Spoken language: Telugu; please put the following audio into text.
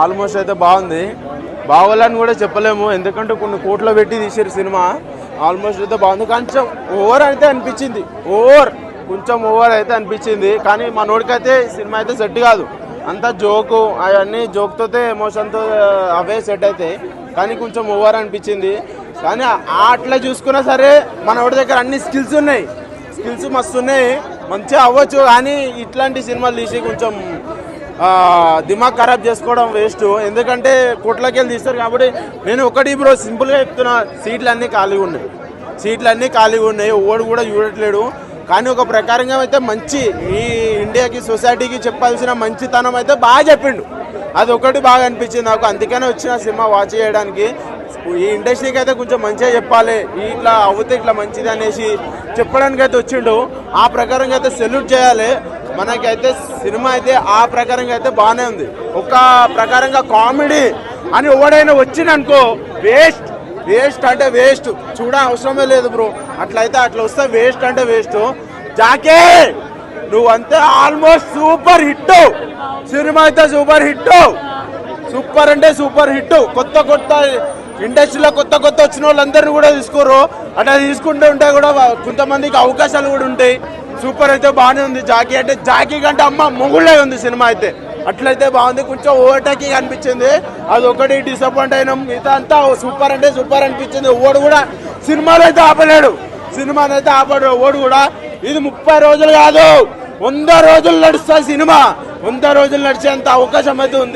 ఆల్మోస్ట్ అయితే బాగుంది. బాగోలని కూడా చెప్పలేము. ఎందుకంటే కొన్ని కోట్లు పెట్టి తీసారు సినిమా. ఆల్మోస్ట్ అయితే బాగుంది. కొంచెం ఓవర్ అయితే అనిపించింది. ఓవర్. కొంచెం ఓవర్ అయితే అనిపించింది. కానీ మనోడికైతే సినిమా అయితే సెట్ కాదు. అంతా జోకు. అవన్నీ జోక్తో ఎమోషన్తో అవే సెట్ అవుతాయి కానీ కొంచెం ఓవర్ అనిపించింది. కానీ అట్లా చూసుకున్నా సరే మనోడి దగ్గర అన్ని స్కిల్స్ ఉన్నాయి. స్కిల్స్ మస్తు ఉన్నాయి. మంచిగా అవ్వచ్చు. కానీ ఇట్లాంటి సినిమాలు తీసి కొంచెం దిమాగ్ ఖరాబ్ చేసుకోవడం వేస్ట్. ఎందుకంటే కోట్లకెళ్ళి తీస్తారు కాబట్టి నేను ఒకటి బ్రో సింపుల్గా చెప్తున్నా సీట్లు అన్నీ ఖాళీగా ఉన్నాయి. సీట్లు అన్నీ ఖాళీగా ఉన్నాయి. ఓడు కూడా చూడట్లేడు. కానీ ఒక ప్రకారంగా అయితే మంచి ఈ ఇండియాకి సొసైటీకి చెప్పాల్సిన మంచితనం అయితే బాగా చెప్పిండు. అది ఒకటి బాగా అనిపించింది నాకు. అందుకనే వచ్చిన సినిమా వాచ్ చేయడానికి. ఈ ఇండస్ట్రీకి అయితే కొంచెం మంచిగా చెప్పాలి. ఇట్లా అవుతే ఇట్లా మంచిది అనేసి చెప్పడానికి అయితే వచ్చిండు. ఆ ప్రకారంగా అయితే సెల్యూట్ చేయాలి. మనకైతే సినిమా అయితే ఆ ప్రకారంగా అయితే బాగానే ఉంది. ఒక ప్రకారంగా కామెడీ అని ఎవడైనా వచ్చిందనుకో వేస్ట్ వేస్ట్ అంటే వేస్ట్. చూడ అవసరమే లేదు బ్రో. అట్లయితే అట్లా వస్తే వేస్ట్ అంటే వేస్ట్. జాకే నువ్వంతే ఆల్మోస్ట్ సూపర్ హిట్. సినిమా అయితే సూపర్ హిట్. సూపర్ అంటే సూపర్ హిట్. కొత్త కొత్త ఇండస్ట్రీలో కొత్త కొత్త వచ్చిన వాళ్ళందరినీ కూడా తీసుకోరు అట్లా తీసుకుంటూ ఉంటే కూడా కొంతమందికి అవకాశాలు కూడా ఉంటాయి. సూపర్ అయితే బాగానే ఉంది. జాకీ అంటే జాకీ కంటే అమ్మ మొగుళ్ళే ఉంది సినిమా అయితే. అట్లయితే బాగుంది. కొంచెం ఓవర్టేకి అనిపించింది. అది ఒకటి డిసప్పాయింట్ అయినాం. మిగతా అంతా సూపర్ అంటే సూపర్ అనిపించింది. ఓడు కూడా సినిమాలో అయితే ఆపలేడు. సినిమాని అయితే ఆపడు ఓడు కూడా. ఇది ముప్పై రోజులు కాదు. వంద రోజులు నడుస్తా సినిమా. వంద రోజులు నడిచేంత అవకాశం అయితే ఉంది.